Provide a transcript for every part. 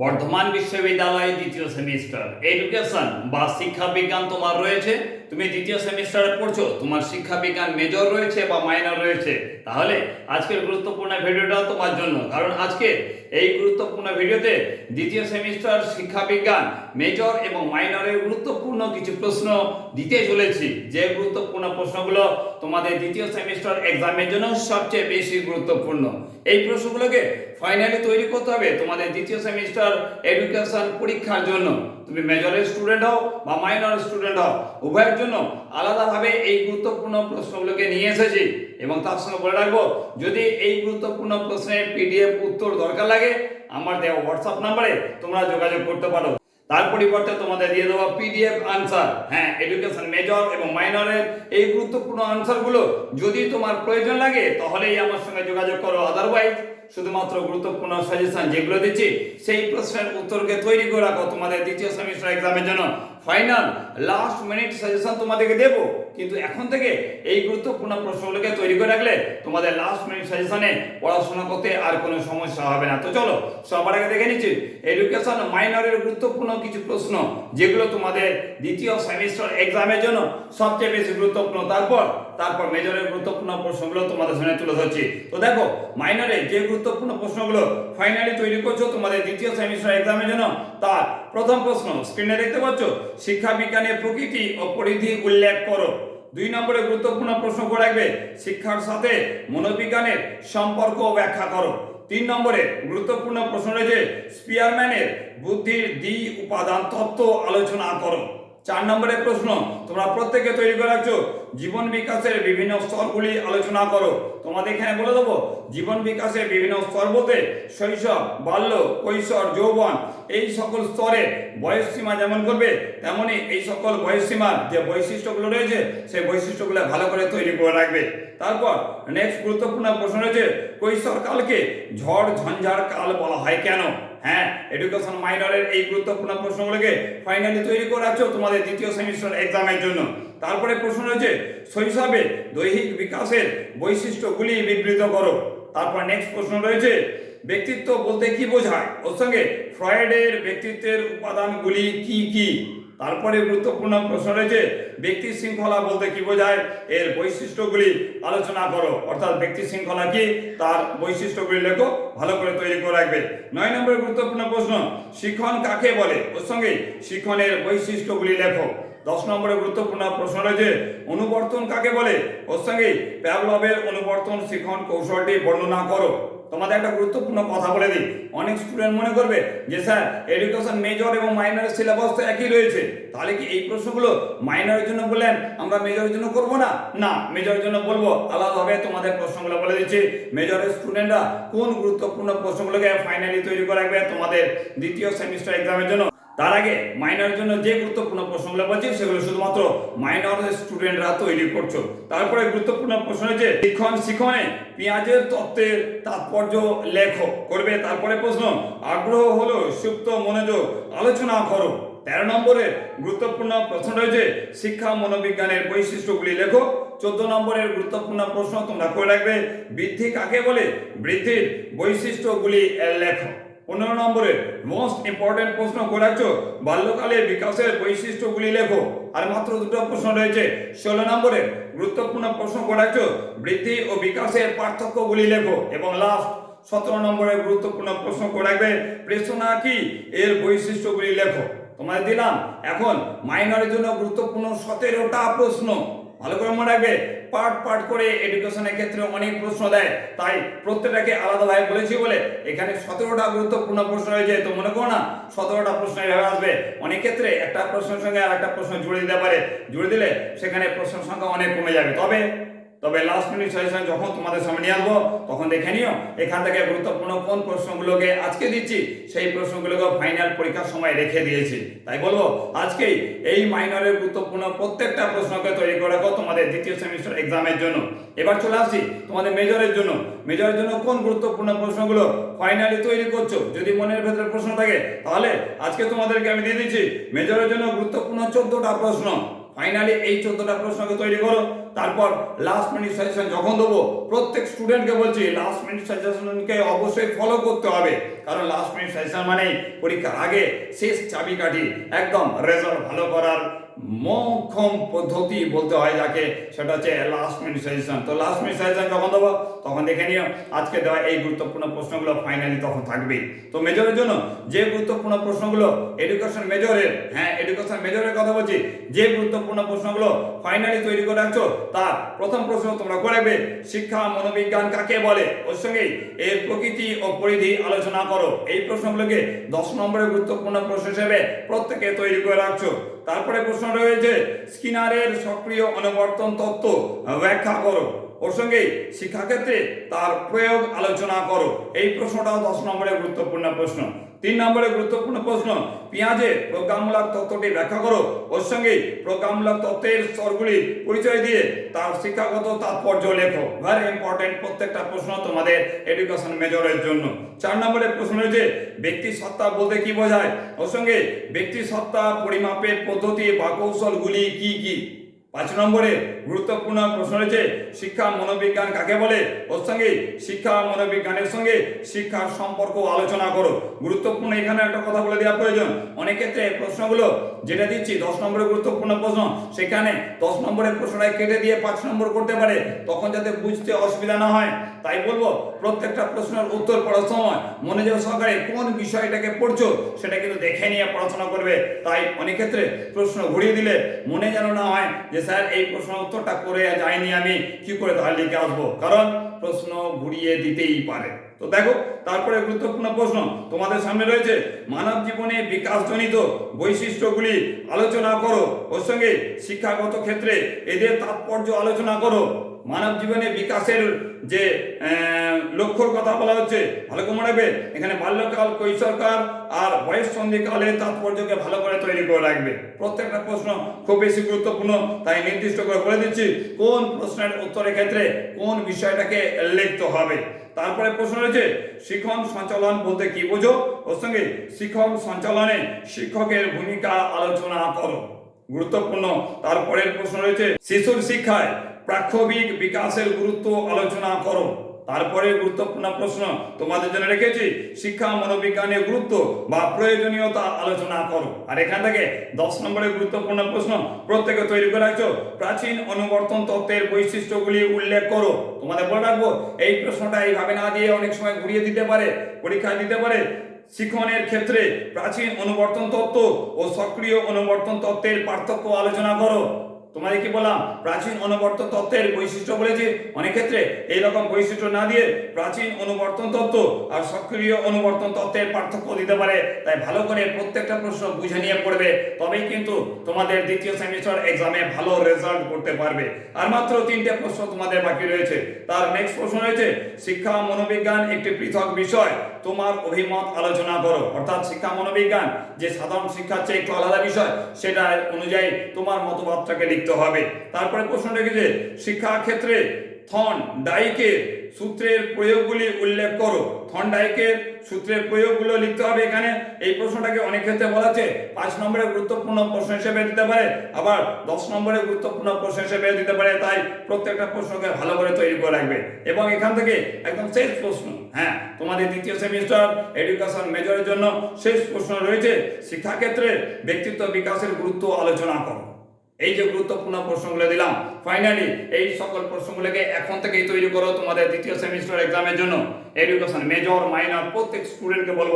বর্ধমান বিশ্ববিদ্যালয়ে দ্বিতীয় semester. Education বা শিক্ষা বিজ্ঞান তোমার রয়েছে। তুমি দ্বিতীয় সেমিস্টারে পড়ছো, তোমার শিক্ষা বিজ্ঞান মেজর রয়েছে বা মাইনর রয়েছে। তাহলে আজকের গুরুত্বপূর্ণ ভিডিওটা তোমার জন্য। কারণ আজকে এই গুরুত্বপূর্ণ ভিডিওতে দ্বিতীয় সেমিস্টার শিক্ষা বিজ্ঞান মেজর এবং মাইনরের গুরুত্বপূর্ণ কিছু প্রশ্ন দিতে চলেছি। যে গুরুত্বপূর্ণ প্রশ্নগুলো তোমাদের দ্বিতীয় সেমিস্টার এক্সামের জন্য সবচেয়ে বেশি গুরুত্বপূর্ণ। এই প্রশ্নগুলোকে ফাইনালি তৈরি করতে হবে তোমাদের দ্বিতীয় সেমিস্টার এডুকেশন পরীক্ষার জন্য। তুমি মেজরের স্টুডেন্ট হও বা মাইনর স্টুডেন্ট হও, উভয়ের জন্য আলাদাভাবে এই গুরুত্বপূর্ণ প্রশ্নগুলোকে নিয়ে এসেছি এবং তার সঙ্গে বলে রাখব, যদি এই গুরুত্বপূর্ণ প্রশ্নের পিডিএফ উত্তর দরকার লাগে, আমার দেওয়া হোয়াটসঅ্যাপ নাম্বারে তোমরা যোগাযোগ করতে পারো। তার পরিবর্তে তোমাদের দিয়ে দেওয়া পিডিএফ আনসার হ্যাঁ এডুকেশন মেজর এবং মাইনরের এই গুরুত্বপূর্ণ আনসারগুলো যদি তোমার প্রয়োজন লাগে, তাহলেই আমার সঙ্গে যোগাযোগ করো। আদারওয়াইজ শুধুমাত্র গুরুত্বপূর্ণ সাজেশন যেগুলো দিচ্ছি, সেই প্রশ্নের উত্তরকে তৈরি করে রাখো তোমাদের দ্বিতীয় সেমিস্টার এক্সামের জন্য। ফাইনাল লাস্ট মিনিট সাজেশন তোমাদেরকে দেবো। কিন্তু এখন থেকে এই গুরুত্বপূর্ণ প্রশ্নগুলোকে তৈরি করে রাখলে তোমাদের লাস্ট মিনিট সাজেশনে পড়াশোনা করতে আর কোনো সমস্যা হবে না। তো চলো, সবার আগে দেখে নিচ্ছি। এডুকেশন মাইনরের গুরুত্বপূর্ণ কিছু প্রশ্ন, যেগুলো তোমাদের দ্বিতীয় সেমিস্টার এক্সামের জন্য সবচেয়ে বেশি গুরুত্বপূর্ণ। তারপর তারপর মেজরের গুরুত্বপূর্ণ প্রশ্নগুলো তোমাদের সামনে তুলে ধরছি। তো দেখো মাইনরে যে গুরুত্বপূর্ণ প্রশ্নগুলো ফাইনালি তৈরি করছ তোমাদের দ্বিতীয় সেমিস্টার এক্সামের জন্য, তার প্রথম প্রশ্ন স্ক্রিনে দেখতে পাচ্ছ? শিক্ষা বিজ্ঞানের প্রকৃতি ও পরিধি উল্লেখ করো। দুই নম্বরে গুরুত্বপূর্ণ প্রশ্ন করে রাখবে, শিক্ষার সাথে মনোবিজ্ঞানের সম্পর্ক ব্যাখ্যা করো। তিন নম্বরে গুরুত্বপূর্ণ প্রশ্ন রয়েছে স্পিয়ারম্যানের বুদ্ধির দ্বি উপাদান তত্ত্ব আলোচনা করো। চার নম্বরের প্রশ্ন, তোমরা প্রত্যেকে তৈরি করে রাখছো, জীবন বিকাশের বিভিন্ন স্তরগুলি আলোচনা করো। তোমাদের এখানে বলে দেবো, জীবন বিকাশের বিভিন্ন স্তর বলতে শৈশব, বাল্য, কৈশোর, যৌবন, এই সকল স্তরে বয়স সীমা যেমন করবে, তেমনি এই সকল বয়স সীমার যে বৈশিষ্ট্যগুলো রয়েছে, সেই বৈশিষ্ট্যগুলো ভালো করে তৈরি করে রাখবে। তারপর নেক্সট গুরুত্বপূর্ণ প্রশ্ন রয়েছে কৈশোর কালকে ঝড়, ঝঞ্ঝার কাল বলা হয় কেন? হ্যাঁ এডুকেশন মাইনরের এই গুরুত্বপূর্ণ প্রশ্নগুলোকে ফাইনালি তৈরি করে রাখছো তোমাদের দ্বিতীয় সেমিস্টার এক্সামের জন্য। তারপরে প্রশ্ন রয়েছে শৈশবে দৈহিক বিকাশের বৈশিষ্ট্যগুলি বিবৃত করো। তারপর নেক্সট প্রশ্ন রয়েছে, ব্যক্তিত্ব বলতে কি বোঝায়? ওর সঙ্গে ফ্রয়েডের ব্যক্তিত্বের উপাদানগুলি কি কি? তারপরে গুরুত্বপূর্ণ প্রশ্ন রয়েছে, ব্যক্তি শৃঙ্খলা বলতে কি বোঝায়? এর বৈশিষ্ট্যগুলি আলোচনা করো। অর্থাৎ ব্যক্তি শৃঙ্খলা কি? তার বৈশিষ্ট্যগুলি লেখো, ভালো করে তৈরি করে রাখবে। নয় নম্বরের গুরুত্বপূর্ণ প্রশ্ন শিখন কাকে বলে? ওর সঙ্গে শিখনের বৈশিষ্ট্যগুলি লেখো। দশ নম্বরে গুরুত্বপূর্ণ প্রশ্ন রয়েছে, অনুবর্তন কাকে বলে? ওর সঙ্গে প্যাভলবের অনুবর্তন শিখন কৌশলটি বর্ণনা করো। তোমাদের একটা গুরুত্বপূর্ণ কথা বলে দিই। অনেক স্টুডেন্ট মনে করবে যে, স্যার এডুকেশন মেজর এবং মাইনরের সিলেবাস তো একই রয়েছে। তাহলে কি এই প্রশ্নগুলো মাইনরের জন্য বললেন, আমরা মেজরের জন্য করব না? না মেজরের জন্য বলব। আলাদাভাবে তোমাদের প্রশ্নগুলো বলে দিচ্ছি। মেজরের স্টুডেন্টরা কোন গুরুত্বপূর্ণ প্রশ্নগুলোকে ফাইনালি তৈরি করে রাখবে তোমাদের দ্বিতীয় সেমিস্টার এক্সামের জন্য? তার আগে মাইনরের জন্য যে গুরুত্বপূর্ণ প্রশ্নগুলো বলছি, সেগুলো শুধুমাত্র মাইনর স্টুডেন্টরা তৈরি করছ। তারপরে গুরুত্বপূর্ণ প্রশ্ন হচ্ছে শিক্ষণ শিক্ষণে পেঁয়াজের তত্ত্বের তাৎপর্য লেখো করবে। তারপরে প্রশ্ন, আগ্রহ হলো সুপ্ত মনোযোগ, আলোচনা করো। তেরো নম্বরের গুরুত্বপূর্ণ প্রশ্ন রয়েছে, শিক্ষা মনোবিজ্ঞানের বৈশিষ্ট্যগুলি লেখো। চোদ্দ নম্বরের গুরুত্বপূর্ণ প্রশ্ন তোমরা করে রাখবে, বৃদ্ধি কাকে বলে? বৃদ্ধির বৈশিষ্ট্যগুলি লেখো। পনেরো নম্বরের মোস্ট ইম্পর্টেন্ট প্রশ্ন করে রাখছো বাল্যকালে বিকাশের বৈশিষ্ট্যগুলি লেখো। আর মাত্র দুটো প্রশ্ন রয়েছে, ষোলো নম্বরে গুরুত্বপূর্ণ প্রশ্ন রাখছো, বৃদ্ধি ও বিকাশের পার্থক্যগুলি লেখো। এবং লাস্ট সতেরো নম্বরের গুরুত্বপূর্ণ প্রশ্ন রাখবে, প্রেষণা কি? এর বৈশিষ্ট্যগুলি লেখো। তোমাদের দিলাম। এখন মাইনরের জন্য গুরুত্বপূর্ণ সতেরোটা প্রশ্ন। ভালো করে মনে রাখবে পার্ট পার্ট করে এডুকেশনের ক্ষেত্রে অনেক প্রশ্ন দেয়। তাই প্রত্যেকটাকে আলাদা আলাদাভাবে বলেছি বলে এখানে সতেরোটা গুরুত্বপূর্ণ প্রশ্ন রয়েছে, তো মনে করো না, সতেরোটা প্রশ্ন এভাবে আসবে। অনেক ক্ষেত্রে একটা প্রশ্নের সঙ্গে আর একটা প্রশ্ন জুড়ে দিতে পারে। জুড়ে দিলে সেখানে প্রশ্নের সংখ্যা অনেক কমে যাবে। তবে তবে লাস্ট মিনিট সাজেশন যখন তোমাদের সামনে আসব, তখন দেখে নিও, এখান থেকে গুরুত্বপূর্ণ কোন প্রশ্নগুলোকে আজকে দিচ্ছি, সেই প্রশ্নগুলোকে ফাইনাল পরীক্ষার সময় রেখে দিয়েছি। তাই বলব, আজকেই এই মাইনরের গুরুত্বপূর্ণ প্রত্যেকটা প্রশ্নকে তৈরি করে রাখো তোমাদের দ্বিতীয় সেমিস্টার এক্সামের জন্য। এবার চলে আসছি তোমাদের মেজরের জন্য। মেজরের জন্য কোন গুরুত্বপূর্ণ প্রশ্নগুলো ফাইনালি তৈরি করছ? যদি মনের ভেতরে প্রশ্ন থাকে, তাহলে আজকে তোমাদেরকে আমি দিয়ে দিচ্ছি মেজরের জন্য গুরুত্বপূর্ণ চোদ্দটা প্রশ্ন। ফাইনালি এই চোদ্দটা প্রশ্নকে তৈরি করো। তারপর লাস্ট মিনিট সাজেশন যখন দেবো, প্রত্যেক স্টুডেন্টকে বলছি লাস্ট মিনিট সাজেশনকে অবশ্যই ফলো করতে হবে। কারণ লাস্ট মিনিট সাজেশন মানেই পরীক্ষার আগে শেষ চাবিকাঠি, একদম রেজাল্ট ভালো করার মক্ষম পদ্ধতি বলতে হয় যাকে, সেটা হচ্ছে লাস্ট মিনিট সাজেশন তো লাস্ট মিনিট সাজেশন যখন দেবো, তখন দেখে নিও, আজকে দেওয়া এই গুরুত্বপূর্ণ প্রশ্নগুলো ফাইনালি তখন থাকবে তো মেজরের জন্য যে গুরুত্বপূর্ণ প্রশ্নগুলো এডুকেশন মেজরের হ্যাঁ এডুকেশন মেজরের কথা বলছি, যে গুরুত্বপূর্ণ প্রশ্নগুলো ফাইনালি তৈরি করে রাখছো, তার প্রথম প্রশ্ন তোমরা করবে শিক্ষা, মনোবিজ্ঞান কাকে বলে? ওর সঙ্গে এর প্রকৃতি ও পরিধি আলোচনা করো। এই প্রশ্নগুলোকে দশ নম্বরের গুরুত্বপূর্ণ প্রশ্ন হিসেবে প্রত্যেকে তৈরি করে রাখছো। তারপরে প্রশ্ন রয়েছে স্কিনারের সক্রিয় অনুবর্তন তত্ত্ব ব্যাখ্যা করো। ওর সঙ্গে শিক্ষাক্ষেত্রে তার প্রয়োগ আলোচনা করো। এই প্রশ্নটাও দশ নম্বরে গুরুত্বপূর্ণ প্রশ্ন। তিন নম্বরে গুরুত্বপূর্ণ প্রশ্ন, পেঁয়াজের প্রজ্ঞামূলক তত্ত্বটি ব্যাখ্যা করো। ওর সঙ্গে প্রজ্ঞামূলক তত্ত্বের স্তরগুলি পরিচয় দিয়ে তার শিক্ষাগত তাৎপর্য লেখো। ভেরি ইম্পর্টেন্ট প্রত্যেকটা প্রশ্ন তোমাদের এডুকেশন মেজরের জন্য। চার নম্বরের প্রশ্ন রয়েছে ব্যক্তি সত্তা বলতে কি বোঝায়? ওর সঙ্গে ব্যক্তি সত্তা পরিমাপের পদ্ধতি বা কৌশলগুলি কি কি? পাঁচ নম্বরে গুরুত্বপূর্ণ প্রশ্ন রয়েছে, শিক্ষা মনোবিজ্ঞান কাকে বলে? ওর সঙ্গে শিক্ষা মনোবিজ্ঞানের সঙ্গে শিক্ষার সম্পর্ক আলোচনা করো। গুরুত্বপূর্ণ এখানে একটা কথা বলে দেওয়া প্রয়োজন। অনেক ক্ষেত্রে প্রশ্নগুলো যেটা দিচ্ছি, দশ নম্বরের গুরুত্বপূর্ণ প্রশ্ন, সেখানে দশ নম্বরের প্রশ্নটাই কেটে দিয়ে পাঁচ নম্বর করতে পারে, তখন যাতে বুঝতে অসুবিধা না হয়। তাই বলব, প্রত্যেকটা প্রশ্নের উত্তর পড়ার সময় মনোযোগ সহকারে কোন বিষয়টাকে পড়ছো, সেটা কিন্তু দেখে নিয়ে পড়াশোনা করবে। তাই অনেক ক্ষেত্রে প্রশ্ন ঘুরিয়ে দিলে মনে যেন না হয় যে স্যার, এই প্রশ্ন উত্তরটা করে যাইনি আমি। কি করে তাহলে লিখে আসব? কারণ প্রশ্ন ঘুরিয়ে দিতেই পারে। তো দেখো, তারপরে গুরুত্বপূর্ণ প্রশ্ন তোমাদের সামনে রয়েছে। মানব জীবনে বিকাশজনিত বৈশিষ্ট্যগুলি আলোচনা করো। ওর সঙ্গে শিক্ষাগত ক্ষেত্রে এদের তাৎপর্য আলোচনা করো। মানব জীবনে বিকাশের যে লক্ষ্যর কথা বলা হচ্ছে, ভালো করে মনে রাখবে? এখানে বাল্যকাল, কৈশোরকাল আর বয়স সন্ধিকালের তাৎপর্যকে ভালো করে তৈরি করে রাখবে। প্রত্যেকটা প্রশ্ন খুব বেশি গুরুত্বপূর্ণ, তাই নির্দিষ্ট করে বলে দিচ্ছি, কোন প্রশ্নের উত্তরের ক্ষেত্রে কোন বিষয়টাকে লিখতে হবে? তারপরে প্রশ্ন রয়েছে শিক্ষণ সঞ্চালন বলতে কি বোঝো? ওর সঙ্গে শিক্ষক সঞ্চালনে শিক্ষকের ভূমিকা আলোচনা করো। গুরুত্বপূর্ণ। তারপরের প্রশ্ন রয়েছে, শিশুর শিক্ষায় প্রাক্ষবিক বিকাশের গুরুত্ব আলোচনা করো। তারপরে গুরুত্বপূর্ণ প্রশ্ন তোমাদের জন্য রেখেছি। শিক্ষা, মনোবিজ্ঞানের গুরুত্ব বা প্রয়োজনীয়তা আলোচনা করো। আর এখান থেকে দশ নম্বরের গুরুত্বপূর্ণ প্রশ্ন প্রত্যেকে তৈরি করে রাখছো। প্রাচীন অনুবর্তন তত্ত্বের বৈশিষ্ট্যগুলি উল্লেখ করো। তোমাদের বলে রাখব, এই প্রশ্নটা এইভাবে না দিয়ে অনেক সময় ঘুরিয়ে দিতে পারে, পরীক্ষায় দিতে পারে। শিক্ষণের ক্ষেত্রে প্রাচীন অনুবর্তন তত্ত্ব ও সক্রিয় অনুবর্তন তত্ত্বের পার্থক্য আলোচনা করো। তোমাদের কি বললাম? প্রাচীন অনুবর্তন তত্ত্বের বৈশিষ্ট্য বলেছি। অনেক ক্ষেত্রে এইরকম বৈশিষ্ট্য না দিয়ে প্রাচীন অনুবর্তন তত্ত্ব আর সক্রিয় অনুবর্তন তত্ত্বের পার্থক্য দিতে পারে। তাই ভালো করে প্রত্যেকটা প্রশ্ন বুঝে নিয়ে পড়বে। তবেই কিন্তু তোমাদের দ্বিতীয় সেমিস্টার এক্সামে ভালো রেজাল্ট করতে পারবে। আর মাত্র তিনটে প্রশ্ন তোমাদের বাকি রয়েছে। তার নেক্সট প্রশ্ন রয়েছে শিক্ষা মনোবিজ্ঞান একটি পৃথক বিষয়। তোমার অভিমত আলোচনা করো। অর্থাৎ শিক্ষা মনোবিজ্ঞান যে সাধারণ শিক্ষার চেয়ে একটু আলাদা বিষয়, সেটা অনুযায়ী তোমার মতবাদটাকে লিখতে হবে। তারপরে প্রশ্ন শিক্ষা ক্ষেত্রে থন ডাইকের সূত্রের প্রয়োগগুলি উল্লেখ করো। থন ডাইকের সূত্রের প্রয়োগগুলো লিখতে হবে এখানে। এই প্রশ্নটাকে অনেক ক্ষেত্রে বলা আছে পাঁচ নম্বরে গুরুত্বপূর্ণ প্রশ্ন হিসেবে দিতে পারে, আবার দশ নম্বরে গুরুত্বপূর্ণ প্রশ্ন হিসেবে দিতে পারে, তাই প্রত্যেকটা প্রশ্নকে ভালো করে তৈরি করে রাখবে এবং এখান থেকে একদম শেষ প্রশ্ন হ্যাঁ তোমাদের দ্বিতীয় সেমিস্টার এডুকেশন মেজরের জন্য শেষ প্রশ্ন রয়েছে, শিক্ষাক্ষেত্রে ব্যক্তিত্ব বিকাশের গুরুত্ব আলোচনা করো। এই যে গুরুত্বপূর্ণ প্রশ্নগুলো দিলাম ফাইনালি এই সকল প্রশ্নগুলোকে এখন থেকেই তৈরি করো তোমাদের দ্বিতীয় সেমিস্টার এক্সামের জন্য। এডুকেশন মেজর মাইনর প্রত্যেক স্টুডেন্টকে বলব,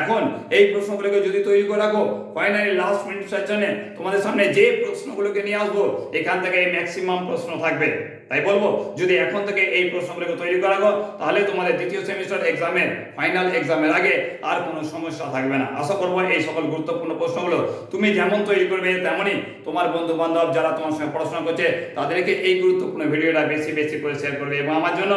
এখন এই প্রশ্নগুলোকে যদি তৈরি করে রাখো ফাইনালি লাস্ট মিনিট সেশনে তোমাদের সামনে যে প্রশ্নগুলোকে নিয়ে আসব, এখান থেকে ম্যাক্সিমাম প্রশ্ন থাকবে। তাই বলব, যদি এখন থেকে এই প্রশ্নগুলোকে তৈরি করা তাহলে তোমাদের দ্বিতীয় সেমিস্টার এক্সামের ফাইনাল এক্সামের আগে আর কোনো সমস্যা থাকবে না। আশা করব এই সকল গুরুত্বপূর্ণ প্রশ্নগুলো তুমি যেমন তৈরি করবে তেমনই তোমার বন্ধু বান্ধব যারা তোমার সঙ্গে পড়াশোনা করছে, তাদেরকে এই গুরুত্বপূর্ণ ভিডিওটা বেশি বেশি করে শেয়ার করবে এবং আমার জন্য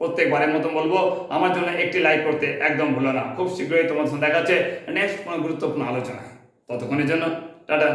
প্রত্যেকবারের মতো বলব, আমার জন্য একটি লাইক করতে একদম ভুলো না। খুব শীঘ্রই তোমার সঙ্গে দেখাচ্ছে নেক্সট কোনো গুরুত্বপূর্ণ আলোচনা ততক্ষণের জন্য, টাটা।